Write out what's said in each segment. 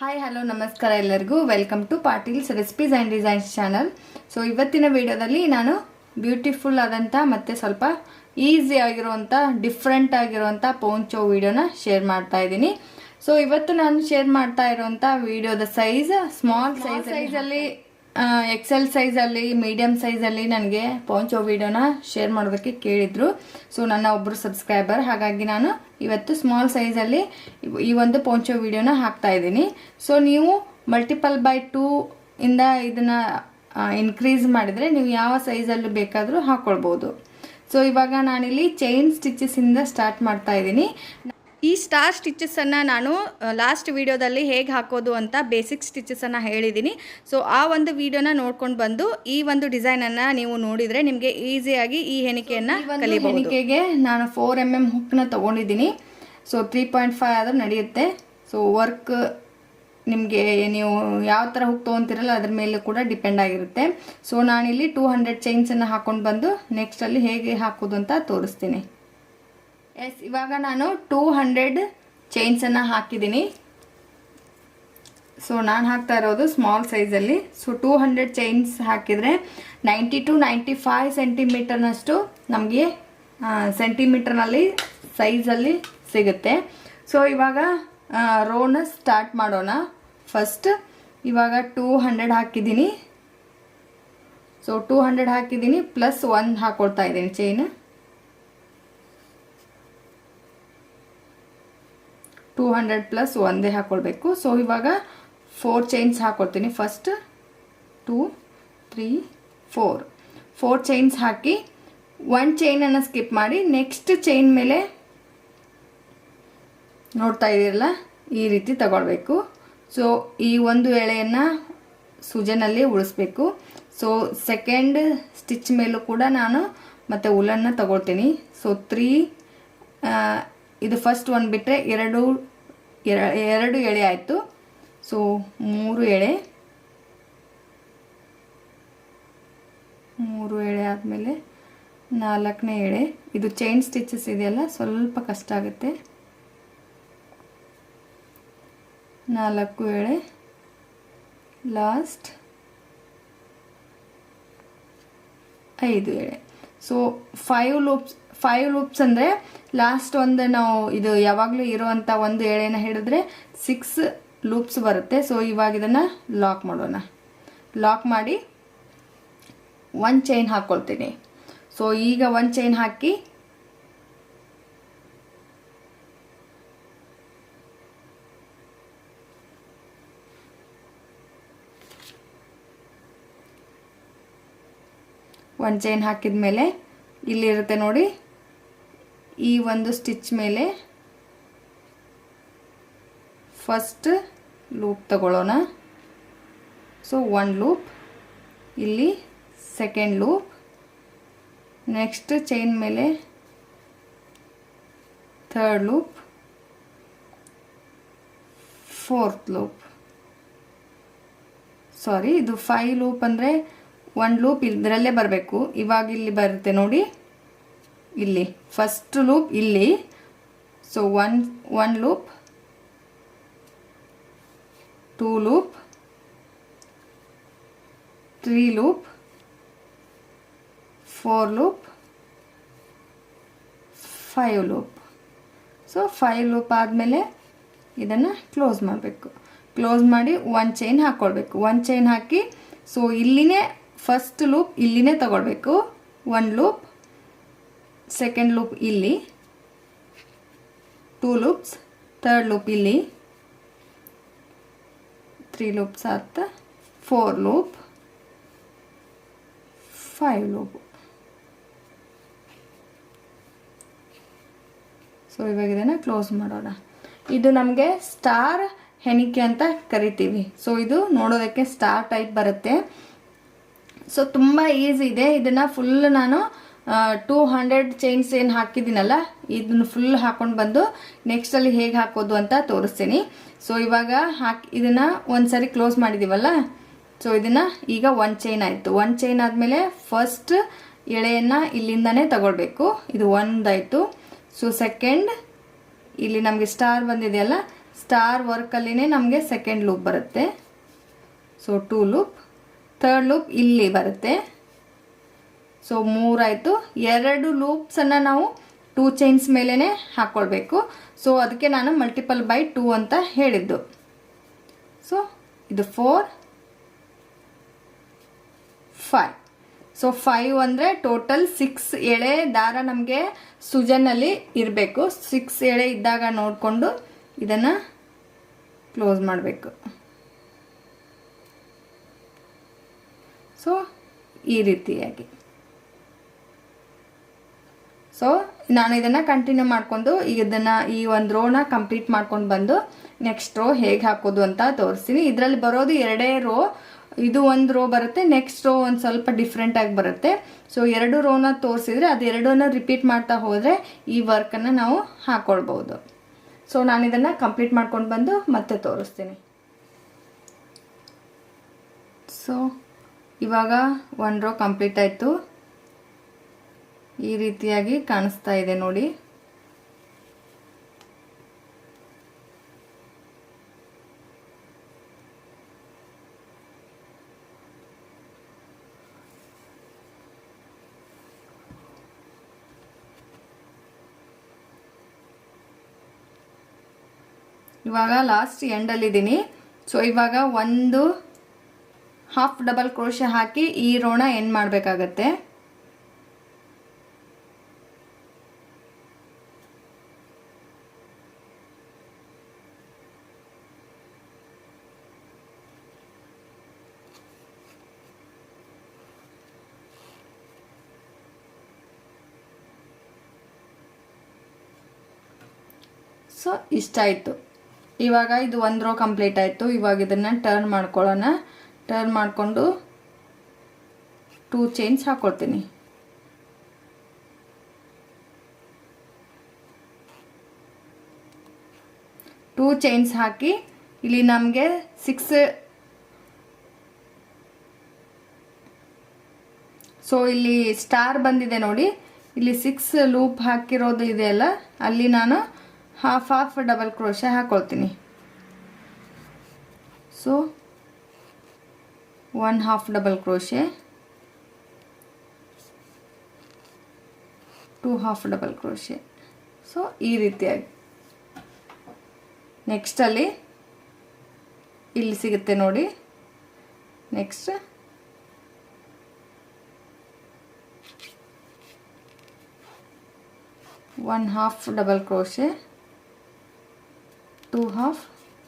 Hi hello ನಮಸ್ಕಾರ ಎಲ್ಲರಿಗೂ. Welcome to Patil's recipes and designs channel so ಇವತ್ತಿನ ವಿಡಿಯೋದಲ್ಲಿ ನಾನು ಬ್ಯೂಟಿಫುಲ್ ಆದಂಥ ಮತ್ತು ಸ್ವಲ್ಪ ಈಸಿ ಆಗಿರುವಂಥ ಡಿಫ್ರೆಂಟ್ ಆಗಿರುವಂಥ ಪೋಂಚೋ ವಿಡಿಯೋನ ಶೇರ್ ಮಾಡ್ತಾ ಇದ್ದೀನಿ. ಸೊ ಇವತ್ತು ನಾನು ಶೇರ್ ಮಾಡ್ತಾ ಇರುವಂಥ ವಿಡಿಯೋದ ಸೈಜ್ ಸ್ಮಾಲ್ ಸೈಜ್ ಸೈಜಲ್ಲಿ ಎಕ್ಸೆಲ್ ಸೈಜಲ್ಲಿ ಮೀಡಿಯಮ್ ಸೈಜಲ್ಲಿ ನನಗೆ ಪೌಂಚೋ ವಿಡಿಯೋನ ಶೇರ್ ಮಾಡೋದಕ್ಕೆ ಕೇಳಿದ್ರು. ಸೊ ನನ್ನ ಒಬ್ಬರು ಸಬ್ಸ್ಕ್ರೈಬರ್ ಹಾಗಾಗಿ ನಾನು ಇವತ್ತು ಸ್ಮಾಲ್ ಸೈಜಲ್ಲಿ ಈ ಒಂದು ಪೌಂಚೋ ವಿಡಿಯೋನ ಹಾಕ್ತಾ ಇದ್ದೀನಿ. ಸೊ ನೀವು ಮಲ್ಟಿಪಲ್ ಬೈ ಟೂ ಇಂದ ಇದನ್ನು ಇನ್ಕ್ರೀಸ್ ಮಾಡಿದರೆ ನೀವು ಯಾವ ಸೈಜಲ್ಲೂ ಬೇಕಾದರೂ ಹಾಕ್ಕೊಳ್ಬೋದು ಸೊ ಇವಾಗ ನಾನಿಲ್ಲಿ ಚೈನ್ ಸ್ಟಿಚಸ್ಸಿಂದ ಸ್ಟಾರ್ಟ್ ಮಾಡ್ತಾ ಇದ್ದೀನಿ. ಈ ಸ್ಟಾರ್ ಸ್ಟಿಚಸನ್ನು ನಾನು ಲಾಸ್ಟ್ ವಿಡಿಯೋದಲ್ಲಿ ಹೇಗೆ ಹಾಕೋದು ಅಂತ ಬೇಸಿಕ್ ಸ್ಟಿಚಸನ್ನು ಹೇಳಿದ್ದೀನಿ ಸೊ ಆ ಒಂದು ವಿಡಿಯೋನ ನೋಡ್ಕೊಂಡು ಬಂದು ಈ ಒಂದು ಡಿಸೈನನ್ನು ನೀವು ನೋಡಿದರೆ ನಿಮಗೆ ಈಸಿಯಾಗಿ ಈ ಹೆಣಿಕೆಯನ್ನು ಕಲಿಬಹುದು. ಹೆಣಿಕೆಗೆ ನಾನು ಫೋರ್ ಎಂ ಎಂ ಹುಕ್ನ ತೊಗೊಂಡಿದ್ದೀನಿ. ಸೊ ತ್ರೀ ಪಾಯಿಂಟ್ ಫೈವ್ ಆದರೂ ನಡೆಯುತ್ತೆ. ಸೊ ವರ್ಕ್ ನಿಮಗೆ ನೀವು ಯಾವ ಥರ ಹುಕ್ ತೊಗೊತಿರಲ್ಲ ಅದ್ರ ಮೇಲೆ ಕೂಡ ಡಿಪೆಂಡ್ ಆಗಿರುತ್ತೆ. ಸೊ ನಾನಿಲ್ಲಿ ಟೂ ಹಂಡ್ರೆಡ್ ಚೈನ್ಸನ್ನು ಹಾಕ್ಕೊಂಡು ಬಂದು ನೆಕ್ಸ್ಟಲ್ಲಿ ಹೇಗೆ ಹಾಕೋದು ಅಂತ ತೋರಿಸ್ತೀನಿ. ಎಸ್ ಇವಾಗ ನಾನು ಟೂ ಹಂಡ್ರೆಡ್ ಚೈನ್ಸನ್ನು ಹಾಕಿದ್ದೀನಿ. ಸೊ ನಾನು ಹಾಕ್ತಾ ಇರೋದು ಸ್ಮಾಲ್ ಸೈಜಲ್ಲಿ ಸೊ ಟೂ ಹಂಡ್ರೆಡ್ ಚೈನ್ಸ್ ಹಾಕಿದರೆ ನೈಂಟಿ ಟು ನೈಂಟಿ ಫೈವ್ ಸೆಂಟಿಮೀಟರ್ನಷ್ಟು ನಮಗೆ ಸೆಂಟಿಮೀಟರ್ನಲ್ಲಿ ಸೈಜಲ್ಲಿ ಸಿಗುತ್ತೆ. ಸೊ ಇವಾಗ ರೋನ ಸ್ಟಾರ್ಟ್ ಮಾಡೋಣ. ಫಸ್ಟ್ ಇವಾಗ ಟೂ ಹಂಡ್ರೆಡ್ ಹಾಕಿದ್ದೀನಿ. ಸೊ ಟೂ ಹಂಡ್ರೆಡ್ ಹಾಕಿದ್ದೀನಿ ಪ್ಲಸ್ ಒನ್ ಹಾಕೊಳ್ತಾ ಇದ್ದೀನಿ ಚೈನ್ ಟೂ ಹಂಡ್ರೆಡ್ ಪ್ಲಸ್ ಒಂದೇ ಹಾಕ್ಕೊಳ್ಬೇಕು ಸೊ ಇವಾಗ ಫೋರ್ ಚೈನ್ಸ್ ಹಾಕ್ಕೊಳ್ತೀನಿ first two three four four chains ಹಾಕಿ ಒನ್ ಚೈನನ್ನು ಸ್ಕಿಪ್ ಮಾಡಿ ನೆಕ್ಸ್ಟ್ ಚೈನ್ ಮೇಲೆ ನೋಡ್ತಾ ಇದ್ದೀರಲ್ಲ ಈ ರೀತಿ ತಗೊಳ್ಬೇಕು. ಸೊ ಈ ಒಂದು ಎಳೆಯನ್ನು ಸೂಜನಲ್ಲಿ ಉಳಿಸ್ಬೇಕು. ಸೊ ಸೆಕೆಂಡ್ ಸ್ಟಿಚ್ ಮೇಲೂ ಕೂಡ ನಾನು ಮತ್ತು ಉಲನ್ನು ತಗೊಳ್ತೀನಿ. ಸೊ ತ್ರೀ ಇದು ಫಸ್ಟ್ ಒಂದು ಬಿಟ್ಟರೆ ಎರಡು ಎರಡು ಎಳೆ ಆಯಿತು. ಸೊ ಮೂರು ಎಳೆ. ಮೂರು ಎಳೆ ಆದಮೇಲೆ ನಾಲ್ಕನೇ ಎಳೆ. ಇದು ಚೈನ್ ಸ್ಟಿಚಸ್ ಇದೆಯಲ್ಲ, ಸ್ವಲ್ಪ ಕಷ್ಟ ಆಗುತ್ತೆ. ನಾಲ್ಕು ಎಳೆ. ಲಾಸ್ಟ್ ಐದು ಎಳೆ. So five loops five loops ಅಂದರೆ ಲಾಸ್ಟ್ ಒಂದು ನಾವು ಇದು ಯಾವಾಗಲೂ ಇರುವಂಥ ಒಂದು ಎಳೆನ ಹಿಡಿದ್ರೆ ಸಿಕ್ಸ್ ಲೂಪ್ಸ್ ಬರುತ್ತೆ. ಸೊ ಇವಾಗ ಇದನ್ನು ಲಾಕ್ ಮಾಡೋಣ. ಲಾಕ್ ಮಾಡಿ ಒನ್ ಚೈನ್ ಹಾಕ್ಕೊಳ್ತೀನಿ ಸೊ ಈಗ ಒಂದು ಚೈನ್ ಹಾಕಿ ಒಂದು ಚೈನ್ ಹಾಕಿದ ಮೇಲೆ ಇಲ್ಲಿರುತ್ತೆ ನೋಡಿ ಈ ಒಂದು ಸ್ಟಿಚ್ ಮೇಲೆ ಫಸ್ಟ್ ಲೂಪ್ ತಗೊಳ್ಳೋಣ. ಸೊ ಒನ್ ಲೂಪ್ ಇಲ್ಲಿ ಸೆಕೆಂಡ್ ಲೂಪ್ ನೆಕ್ಸ್ಟ್ ಚೈನ್ ಮೇಲೆ third loop fourth loop sorry ಇದು ಫೈವ್ ಲೂಪ್ ಅಂದರೆ ಒನ್ ಲೂಪ್ ಇದರಲ್ಲೇ ಬರಬೇಕು. ಇವಾಗ ಇಲ್ಲಿ ಬರುತ್ತೆ ನೋಡಿ. ಇಲ್ಲಿ. ಫಸ್ಟ್ ಲೂಪ್ ಇಲ್ಲಿ. So one one loop two loop three loop four loop five loop so five loop ಆದಮೇಲೆ ಇದನ್ನು ಕ್ಲೋಸ್ ಮಾಡಬೇಕು. ಕ್ಲೋಸ್ ಮಾಡಿ ಒನ್ ಚೈನ್ ಹಾಕ್ಕೊಳ್ಬೇಕು ಒನ್ ಚೈನ್ ಹಾಕಿ ಸೊ ಇಲ್ಲಿನೇ ಫಸ್ಟ್ ಲೂಪ್ ಇಲ್ಲಿನೇ ತಗೊಳ್ಬೇಕು. ಒನ್ ಲೂಪ್ ಸೆಕೆಂಡ್ ಲೂಪ್ ಇಲ್ಲಿ ಟೂ ಲೂಪ್ಸ್ ಥರ್ಡ್ ಲೂಪ್ ಇಲ್ಲಿ ತ್ರೀ ಲೂಪ್ಸ್ ಆತ four loop five loop so ಇವಾಗ ಇದನ್ನು ಕ್ಲೋಸ್ ಮಾಡೋಣ. ಇದು ನಮಗೆ ಸ್ಟಾರ್ ಹೆಣಿಕೆ ಅಂತ ಕರಿತೀವಿ. ಸೊ ಇದು ನೋಡೋದಕ್ಕೆ ಸ್ಟಾರ್ ಟೈಪ್ ಬರುತ್ತೆ. ಸೊ ತುಂಬ ಈಸಿ ಇದೆ. ಇದನ್ನು ಫುಲ್ ನಾನು ಟೂ ಹಂಡ್ರೆಡ್ ಚೈನ್ಸ್ ಏನು ಹಾಕಿದ್ದೀನಲ್ಲ, ಇದನ್ನು ಫುಲ್ ಹಾಕೊಂಡು ಬಂದು ನೆಕ್ಸ್ಟಲ್ಲಿ ಹೇಗೆ ಹಾಕೋದು ಅಂತ ತೋರಿಸ್ತೀನಿ. ಸೊ ಇವಾಗ ಹಾಕಿ, ಇದನ್ನು ಒಂದು ಸರಿ ಕ್ಲೋಸ್ ಮಾಡಿದ್ದೀವಲ್ಲ ಸೊ ಇದನ್ನು ಈಗ ಒನ್ ಚೈನ್ ಆಯಿತು. ಒನ್ ಚೈನ್ ಆದಮೇಲೆ ಫಸ್ಟ್ ಎಳೆಯನ್ನು ಇಲ್ಲಿಂದನೇ ತಗೊಳ್ಬೇಕು. ಇದು ಒಂದಾಯಿತು. ಸೊ ಸೆಕೆಂಡ್ ಇಲ್ಲಿ ನಮಗೆ ಸ್ಟಾರ್ ಬಂದಿದೆಯಲ್ಲ ಸ್ಟಾರ್ ವರ್ಕಲ್ಲಿನೇ ನಮಗೆ ಸೆಕೆಂಡ್ ಲೂಪ್ ಬರುತ್ತೆ. So two loop third loop ಇಲ್ಲಿ ಬರುತ್ತೆ. ಸೊ ಮೂರಾಯಿತು. ಎರಡು ಲೂಪ್ಸನ್ನು ನಾವು ಟೂ ಚೈನ್ಸ್ ಮೇಲೇ ಹಾಕ್ಕೊಳ್ಬೇಕು ಸೊ ಅದಕ್ಕೆ ನಾನು ಮಲ್ಟಿಪಲ್ ಬೈ ಟೂ ಅಂತ ಹೇಳಿದ್ದು. ಸೊ ಇದು ಫೋರ್ ಫೈವ್ ಸೊ ಫೈವ್ ಅಂದರೆ ಟೋಟಲ್ ಸಿಕ್ಸ್ ಎಳೆ ದಾರ ನಮಗೆ ಸುಜನಲ್ಲಿ ಇರಬೇಕು. ಸಿಕ್ಸ್ ಎಳೆ ಇದ್ದಾಗ ನೋಡಿಕೊಂಡು ಇದನ್ನು ಕ್ಲೋಸ್ ಮಾಡಬೇಕು. ಸೊ ಈ ರೀತಿಯಾಗಿ. ಸೊ ನಾನು ಇದನ್ನು ಕಂಟಿನ್ಯೂ ಮಾಡಿಕೊಂಡು ಈಗ ಇದನ್ನು ಈ ಒಂದು ರೋನ ಕಂಪ್ಲೀಟ್ ಮಾಡ್ಕೊಂಡು ಬಂದು ನೆಕ್ಸ್ಟ್ ರೋ ಹೇಗೆ ಹಾಕೋದು ಅಂತ ತೋರಿಸ್ತೀನಿ. ಇದರಲ್ಲಿ ಬರೋದು ಎರಡೇ ರೋ ಇದು ಒಂದು ರೋ ಬರುತ್ತೆ ನೆಕ್ಸ್ಟ್ ರೋ ಒಂದು ಸ್ವಲ್ಪ ಡಿಫ್ರೆಂಟಾಗಿ ಬರುತ್ತೆ. ಸೊ ಎರಡು ರೋನ ತೋರಿಸಿದ್ರೆ ಅದು ಎರಡನ್ನ ರಿಪೀಟ್ ಮಾಡ್ತಾ ಹೋದರೆ ಈ ವರ್ಕನ್ನು ನಾವು ಹಾಕೊಳ್ಬೋದು ಸೊ ನಾನು ಇದನ್ನು ಕಂಪ್ಲೀಟ್ ಮಾಡ್ಕೊಂಡು ಬಂದು ಮತ್ತೆ ತೋರಿಸ್ತೀನಿ. ಸೊ ಇವಾಗ ಒನ್ ರೋ ಕಂಪ್ಲೀಟ್ ಆಯಿತು. ಈ ರೀತಿಯಾಗಿ ಕಾಣಿಸ್ತಾ ಇದೆ ನೋಡಿ. ಇವಾಗ ಲಾಸ್ಟ್ ಎಂಡಲ್ಲಿದ್ದೀನಿ ಸೊ ಇವಾಗ ಒಂದು ಹಾಫ್ ಡಬಲ್ ಕ್ರೋಶ ಹಾಕಿ ಈ ರೋಣ ಎಂಡ್ ಮಾಡಬೇಕಾಗತ್ತೆ. ಸೊ, ಇಷ್ಟ ಆಯಿತು. ಇವಾಗ ಇದು ಒಂದು ರೋ ಕಂಪ್ಲೀಟ್ ಆಯಿತು. ಇವಾಗ ಇದನ್ನು ಟರ್ನ್ ಮಾಡ್ಕೊಳ್ಳೋಣ. ಟರ್ನ್ ಮಾಡಿಕೊಂಡು ಟೂ ಚೈನ್ಸ್ ಹಾಕ್ಕೊಳ್ತೀನಿ ಟೂ ಚೈನ್ಸ್ ಹಾಕಿ ಇಲ್ಲಿ ನಮಗೆ ಸಿಕ್ಸ್ ಸೊ ಇಲ್ಲಿ ಸ್ಟಾರ್ ಬಂದಿದೆ ನೋಡಿ. ಇಲ್ಲಿ ಸಿಕ್ಸ್ ಲೂಪ್ ಹಾಕಿರೋದು ಇದೆಯಲ್ಲ, ಅಲ್ಲಿ ನಾನು half half double crochet ಹಾಕೊಳ್ತೀನಿ. So one half double crochet two half double crochet so ಈ ರೀತಿಯಾಗಿ. ನೆಕ್ಸ್ಟಲ್ಲಿ ಇಲ್ಲಿ ಸಿಗುತ್ತೆ ನೋಡಿ. Next one half double crochet two half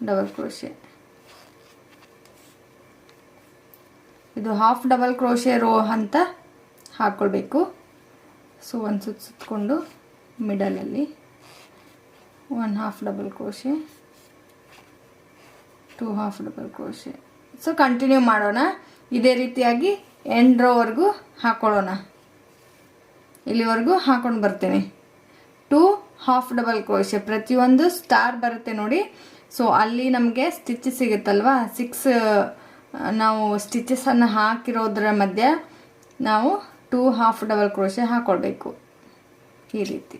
double crochet ಇದು ಹಾಫ್ ಡಬಲ್ ಕ್ರೋಶೆ ರೋ ಅಂತ ಹಾಕ್ಕೊಳ್ಬೇಕು ಸೊ ಒಂದು ಸುತ್ತ ಸುತ್ತಕೊಂಡು ಮಿಡಲಲ್ಲಿ one half double crochet two half double crochet so continue ಮಾಡೋಣ. ಇದೇ ರೀತಿಯಾಗಿ ಎಂಡ್ ರೋವರೆಗೂ ಹಾಕ್ಕೊಳ್ಳೋಣ ಇಲ್ಲಿವರೆಗೂ ಹಾಕೊಂಡು ಬರ್ತೀನಿ. ಟೂ ಹಾಫ್ ಡಬಲ್ ಕ್ರೋಶೆ ಪ್ರತಿಯೊಂದು ಸ್ಟಾರ್ ಬರುತ್ತೆ ನೋಡಿ. ಸೊ ಅಲ್ಲಿ ನಮಗೆ ಸ್ಟಿಚ್ ಸಿಗುತ್ತಲ್ವಾ? ಸಿಕ್ಸ್ ನಾವು ಸ್ಟಿಚಸನ್ನು ಹಾಕಿರೋದ್ರ ಮಧ್ಯೆ ನಾವು ಟೂ ಹಾಫ್ ಡಬಲ್ ಕ್ರೋಶೆ ಹಾಕ್ಕೊಳ್ಬೇಕು ಈ ರೀತಿ.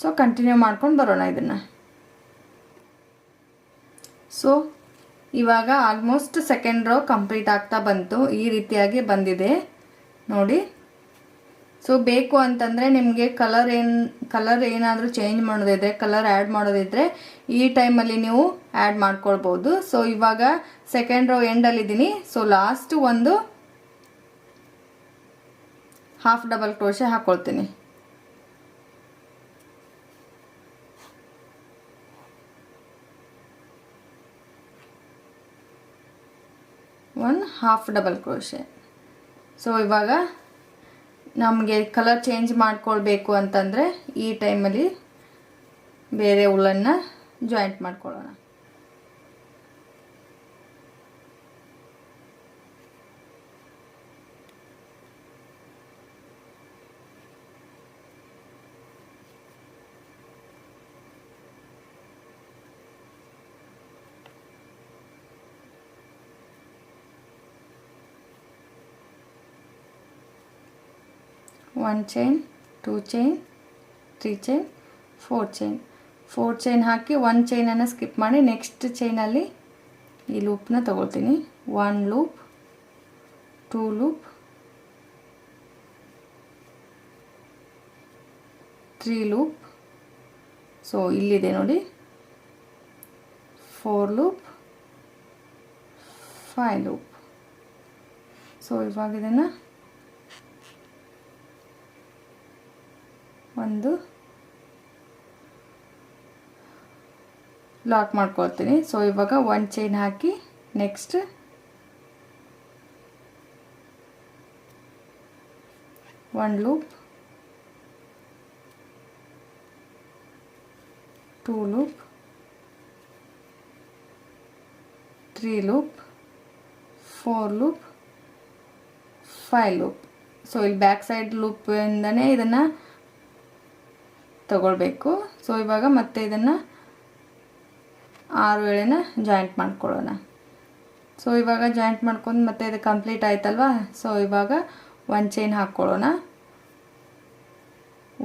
ಸೊ ಕಂಟಿನ್ಯೂ ಮಾಡ್ಕೊಂಡು ಬರೋಣ ಇದನ್ನು. ಸೊ ಇವಾಗ ಆಲ್ಮೋಸ್ಟ್ ಸೆಕೆಂಡ್ ರೋ ಕಂಪ್ಲೀಟ್ ಆಗ್ತಾ ಬಂತು. ಈ ರೀತಿಯಾಗಿ ಬಂದಿದೆ. ನೋಡಿ. ಸೊ ಬೇಕು ಅಂತಂದರೆ ನಿಮಗೆ ಕಲರ್ ಏನು ಕಲರ್ ಏನಾದರೂ ಚೇಂಜ್ ಮಾಡೋದಿದ್ರೆ ಕಲರ್ ಆ್ಯಡ್ ಮಾಡೋದಿದ್ರೆ ಈ ಟೈಮಲ್ಲಿ ನೀವು ಆ್ಯಡ್ ಮಾಡ್ಕೊಳ್ಬೋದು. ಸೊ ಇವಾಗ ಸೆಕೆಂಡ್ ರೋ ಎಂಡಲ್ಲಿದ್ದೀನಿ ಸೊ ಲಾಸ್ಟ್ ಒಂದು ಹಾಫ್ ಡಬಲ್ ಕ್ರೋಶೆ ಹಾಕ್ಕೊಳ್ತೀನಿ one half double crochet so ಇವಾಗ ನಮಗೆ ಕಲರ್ ಚೇಂಜ್ ಮಾಡ್ಕೊಳ್ಬೇಕು ಅಂತಂದರೆ ಈ ಟೈಮಲ್ಲಿ ಬೇರೆ ಉಲ್ಲನ್ನು ಜಾಯಿಂಟ್ ಮಾಡ್ಕೊಳ್ಳೋಣ. One chain two chain three chain four chain four chain ಹಾಕಿ ಒನ್ ಚೈನನ್ನು ಸ್ಕಿಪ್ ಮಾಡಿ ನೆಕ್ಸ್ಟ್ ಚೈನಲ್ಲಿ ಈ ಲೂಪ್ನ ತಗೊಳ್ತೀನಿ. One loop two loop three loop so ಇಲ್ಲಿದೆ ನೋಡಿ. Four loop five loop so ಇವಾಗ ಇದನ್ನು ಒಂದು ಲಾಕ್ ಮಾಡ್ಕೊಳ್ತೀನಿ. ಸೊ ಇವಾಗ ಒನ್ ಚೈನ್ ಹಾಕಿ next one loop two loop three loop four loop five loop so ಇಲ್ಲಿ ಬ್ಯಾಕ್ ಸೈಡ್ ಲೂಪಿಂದನೇ ಇದನ್ನು ತಗೊಳ್ಬೇಕು. ಸೊ ಇವಾಗ ಮತ್ತೆ ಇದನ್ನು ಆರು ವೇಳೆನ ಜಾಯಿಂಟ್ ಮಾಡ್ಕೊಳ್ಳೋಣ. ಸೊ ಇವಾಗ ಜಾಯಿಂಟ್ ಮಾಡ್ಕೊಂಡು ಮತ್ತೆ ಇದು ಕಂಪ್ಲೀಟ್ ಆಯ್ತಲ್ವಾ? ಸೊ ಇವಾಗ ಒನ್ ಚೈನ್ ಹಾಕ್ಕೊಳ್ಳೋಣ.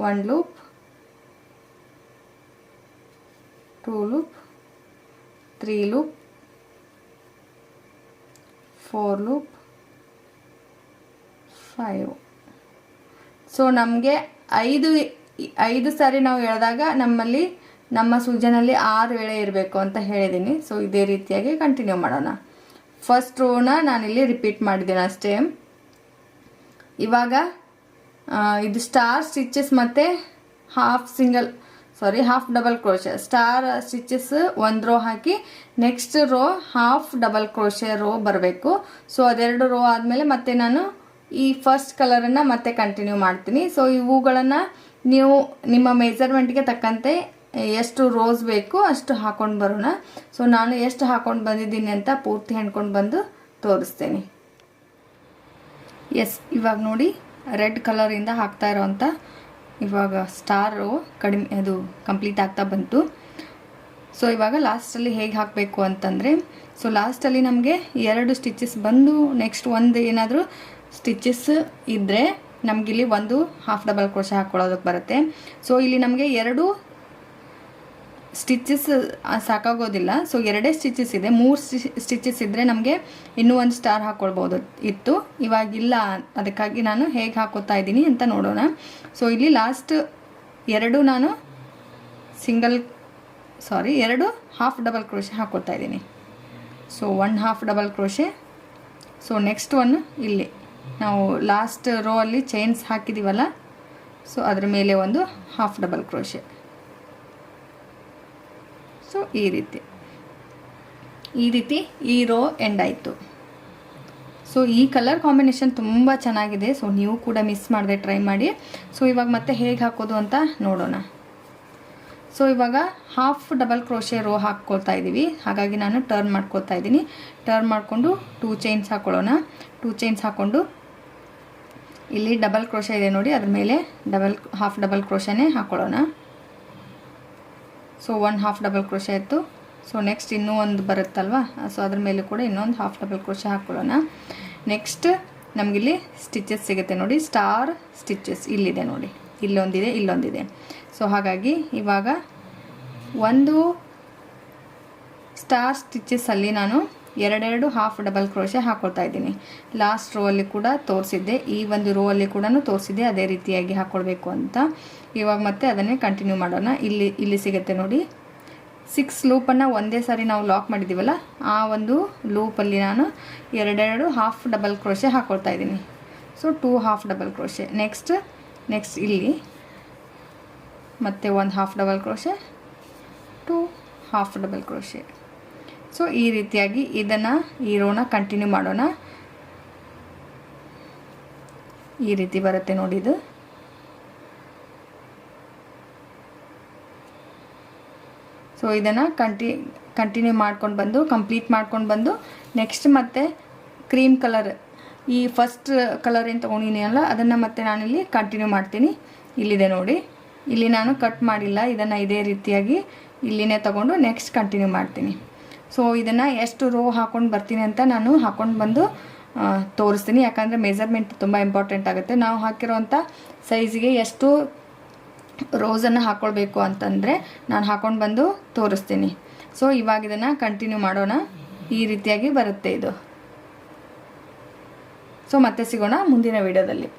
One loop two loop three loop four loop five so ನಮಗೆ ಐದು ಐದು ಸಾರಿ ನಾವು ಎಳೆದಾಗ ನಮ್ಮಲ್ಲಿ, ನಮ್ಮ ಸೂಜನಲ್ಲಿ ಆರು ಎಳೆ ಇರಬೇಕು ಅಂತ ಹೇಳಿದ್ದೀನಿ. ಸೊ ಇದೇ ರೀತಿಯಾಗಿ ಕಂಟಿನ್ಯೂ ಮಾಡೋಣ. ಫಸ್ಟ್ ರೋನ ನಾನಿಲ್ಲಿ ರಿಪೀಟ್ ಮಾಡಿದ್ದೀನಿ ಅಷ್ಟೇ. ಇವಾಗ ಇದು ಸ್ಟಾರ್ ಸ್ಟಿಚಸ್ ಮತ್ತು half single sorry half double crochet star stitches ಒಂದು ರೋ ಹಾಕಿ next row half double crochet row ಬರಬೇಕು. ಸೊ ಅದೆರಡು ರೋ ಆದಮೇಲೆ ಮತ್ತೆ ನಾನು ಈ ಫಸ್ಟ್ ಕಲರನ್ನು ಮತ್ತೆ ಕಂಟಿನ್ಯೂ ಮಾಡ್ತೀನಿ. ಸೊ ಇವುಗಳನ್ನು ನೀವು ನಿಮ್ಮ ಮೆಜರ್ಮೆಂಟ್ಗೆ ತಕ್ಕಂತೆ ಎಷ್ಟು ರೋಸ್ ಬೇಕು ಅಷ್ಟು ಹಾಕೊಂಡು ಬರೋಣ. ಸೊ ನಾನು ಎಷ್ಟು ಹಾಕೊಂಡು ಬಂದಿದ್ದೀನಿ ಅಂತ ಪೂರ್ತಿ ಹೆಣ್ಕೊಂಡು ಬಂದು ತೋರಿಸ್ತೀನಿ. ಎಸ್ ಇವಾಗ ನೋಡಿ ರೆಡ್ ಕಲರಿಂದ ಹಾಕ್ತಾ ಇರೋವಂಥ ಇವಾಗ ಸ್ಟಾರು ಕಡಿಮೆ, ಅದು ಕಂಪ್ಲೀಟ್ ಆಗ್ತಾ ಬಂತು. ಸೊ ಇವಾಗ ಲಾಸ್ಟಲ್ಲಿ ಹೇಗೆ ಹಾಕಬೇಕು ಅಂತಂದರೆ ಸೊ ಲಾಸ್ಟಲ್ಲಿ ನಮಗೆ ಎರಡು ಸ್ಟಿಚಸ್ ಬಂದು ನೆಕ್ಸ್ಟ್ ಒಂದು ಏನಾದರೂ ಸ್ಟಿಚಸ್ ಇದ್ದರೆ ನಮಗಿಲ್ಲಿ ಒಂದು ಹಾಫ್ ಡಬಲ್ ಕ್ರೋಶ ಹಾಕ್ಕೊಳ್ಳೋದಕ್ಕೆ ಬರುತ್ತೆ. ಸೊ ಇಲ್ಲಿ ನಮಗೆ ಎರಡು ಸ್ಟಿಚಸ್ ಸಾಕಾಗೋದಿಲ್ಲ. ಸೊ ಎರಡೇ ಸ್ಟಿಚಸ್ ಇದೆ. ಮೂರು ಸ್ಟಿಚಸ್ ಇದ್ದರೆ ನಮಗೆ ಇನ್ನೂ ಒಂದು ಸ್ಟಾರ್ ಹಾಕ್ಕೊಳ್ಬೋದು ಇತ್ತು. ಇವಾಗಿಲ್ಲ ಅದಕ್ಕಾಗಿ ನಾನು ಹೇಗೆ ಹಾಕೋತಾ ಇದ್ದೀನಿ ಅಂತ ನೋಡೋಣ. ಸೊ ಇಲ್ಲಿ ಲಾಸ್ಟ್ ಎರಡು ನಾನು ಸಿಂಗಲ್ ಸಾರಿ ಎರಡು ಹಾಫ್ ಡಬಲ್ ಕ್ರೋಶೆ ಹಾಕೋತಾ ಇದ್ದೀನಿ. So one half double crochet so next one ಇಲ್ಲಿ. ನಾವು ಲಾಸ್ಟ್ ರೋ ಅಲ್ಲಿ ಚೈನ್ಸ್ ಹಾಕಿದ್ದೀವಲ್ಲ ಸೊ ಅದರ ಮೇಲೆ ಒಂದು ಹಾಫ್ ಡಬಲ್ ಕ್ರೋಶೆ ಸೊ ಈ ರೀತಿ. ಈ ರೀತಿ ಈ ರೋ ಎಂಡ್ ಆಯಿತು. ಸೊ ಈ ಕಲರ್ ಕಾಂಬಿನೇಷನ್ ತುಂಬ ಚೆನ್ನಾಗಿದೆ. ಸೊ ನೀವು ಕೂಡ ಮಿಸ್ ಮಾಡದೆ ಟ್ರೈ ಮಾಡಿ. ಸೊ ಇವಾಗ ಮತ್ತೆ ಹೇಗೆ ಹಾಕೋದು ಅಂತ ನೋಡೋಣ. ಸೊ ಇವಾಗ ಹಾಫ್ ಡಬಲ್ ಕ್ರೋಶೆ ರೋ ಹಾಕ್ಕೊಳ್ತಾ ಇದ್ದೀವಿ ಹಾಗಾಗಿ ನಾನು ಟರ್ನ್ ಮಾಡ್ಕೊಳ್ತಾ ಇದ್ದೀನಿ ಟರ್ನ್ ಮಾಡಿಕೊಂಡು ಟೂ ಚೈನ್ಸ್ ಹಾಕ್ಕೊಳ್ಳೋಣ ಟೂ ಚೈನ್ಸ್ ಹಾಕ್ಕೊಂಡು ಇಲ್ಲಿ ಡಬಲ್ ಕ್ರೋಶೆ ಇದೆ ನೋಡಿ. ಅದ್ರ ಮೇಲೆ ಡಬಲ್ ಹಾಫ್ ಡಬಲ್ ಕ್ರೋಶನೇ ಹಾಕ್ಕೊಳ್ಳೋಣ so one half double crochet ಇತ್ತು. ಸೊ ನೆಕ್ಸ್ಟ್ ಇನ್ನೂ ಒಂದು ಬರುತ್ತಲ್ವ? ಸೊ ಅದ್ರ ಮೇಲೆ ಕೂಡ ಇನ್ನೊಂದು ಹಾಫ್ ಡಬಲ್ ಕ್ರೋಶೆ ಹಾಕ್ಕೊಳ್ಳೋಣ ನೆಕ್ಸ್ಟ್ ನಮಗಿಲ್ಲಿ ಸ್ಟಿಚಸ್ ಸಿಗುತ್ತೆ ನೋಡಿ. ಸ್ಟಾರ್ ಸ್ಟಿಚಸ್ ಇಲ್ಲಿದೆ ನೋಡಿ. ಇಲ್ಲೊಂದಿದೆ ಇಲ್ಲೊಂದಿದೆ. ಸೊ ಹಾಗಾಗಿ ಇವಾಗ ಒಂದು ಸ್ಟಾರ್ ಸ್ಟಿಚಸ್ಸಲ್ಲಿ ನಾನು ಎರಡೆರಡು ಹಾಫ್ ಡಬಲ್ ಕ್ರೋಶೆ ಹಾಕ್ಕೊಳ್ತಾ ಇದ್ದೀನಿ. ಲಾಸ್ಟ್ ರೋ ಅಲ್ಲಿ ಕೂಡ ತೋರಿಸಿದ್ದೆ. ಈ ಒಂದು ರೋ ಅಲ್ಲಿ ಕೂಡ ತೋರಿಸಿದ್ದೆ. ಅದೇ ರೀತಿಯಾಗಿ ಹಾಕ್ಕೊಳ್ಬೇಕು ಅಂತ. ಇವಾಗ ಮತ್ತೆ ಅದನ್ನೇ ಕಂಟಿನ್ಯೂ ಮಾಡೋಣ. ಇಲ್ಲಿ ಇಲ್ಲಿ ಸಿಗುತ್ತೆ ನೋಡಿ. ಸಿಕ್ಸ್ ಲೂಪನ್ನು ಒಂದೇ ಸಾರಿ ನಾವು ಲಾಕ್ ಮಾಡಿದ್ದೀವಲ್ಲ, ಆ ಒಂದು ಲೂಪಲ್ಲಿ ನಾನು ಎರಡೆರಡು ಹಾಫ್ ಡಬಲ್ ಕ್ರೋಶೆ ಹಾಕ್ಕೊಳ್ತಾ ಇದ್ದೀನಿ. So two half double crochet next next ಇಲ್ಲಿ ಮತ್ತು ಒಂದು half double crochet two half double crochet so ಈ ರೀತಿಯಾಗಿ ಇದನ್ನು, ಈ ರೋನ ಕಂಟಿನ್ಯೂ ಮಾಡೋಣ. ಈ ರೀತಿ ಬರುತ್ತೆ ನೋಡಿ ಇದು. ಸೊ ಇದನ್ನು ಕಂಟಿ ಕಂಟಿನ್ಯೂ ಮಾಡ್ಕೊಂಡು ಬಂದು ಕಂಪ್ಲೀಟ್ ಮಾಡ್ಕೊಂಡು ಬಂದು ನೆಕ್ಸ್ಟ್ ಮತ್ತೆ ಕ್ರೀಮ್ ಕಲರ್ ಈ ಫಸ್ಟ್ ಕಲರ್ ಏನು ತೊಗೊಂಡಿದ್ದೀನಲ್ಲ ಅದನ್ನು ಮತ್ತೆ ನಾನಿಲ್ಲಿ ಕಂಟಿನ್ಯೂ ಮಾಡ್ತೀನಿ. ಇಲ್ಲಿದೆ ನೋಡಿ. ಇಲ್ಲಿ ನಾನು ಕಟ್ ಮಾಡಿಲ್ಲ, ಇದನ್ನು ಇದೇ ರೀತಿಯಾಗಿ ಇಲ್ಲಿನೇ ತಗೊಂಡು ನೆಕ್ಸ್ಟ್ ಕಂಟಿನ್ಯೂ ಮಾಡ್ತೀನಿ. ಸೊ ಇದನ್ನು ಎಷ್ಟು ರೋ ಹಾಕೊಂಡು ಬರ್ತೀನಿ ಅಂತ ನಾನು ಹಾಕೊಂಡು ಬಂದು ತೋರಿಸ್ತೀನಿ. ಯಾಕಂದರೆ ಮೆಜರ್ಮೆಂಟ್ ತುಂಬ ಇಂಪಾರ್ಟೆಂಟ್ ಆಗುತ್ತೆ. ನಾವು ಹಾಕಿರೋವಂಥ ಸೈಜಿಗೆ ಎಷ್ಟು ರೋಸನ್ನು ಹಾಕ್ಕೊಳ್ಬೇಕು ಅಂತಂದರೆ ನಾನು ಹಾಕೊಂಡು ಬಂದು ತೋರಿಸ್ತೀನಿ. ಸೊ ಇವಾಗ ಇದನ್ನು ಕಂಟಿನ್ಯೂ ಮಾಡೋಣ. ಈ ರೀತಿಯಾಗಿ ಬರುತ್ತೆ ಇದು. ಸೊ ಮತ್ತೆ ಸಿಗೋಣ ಮುಂದಿನ ವಿಡಿಯೋದಲ್ಲಿ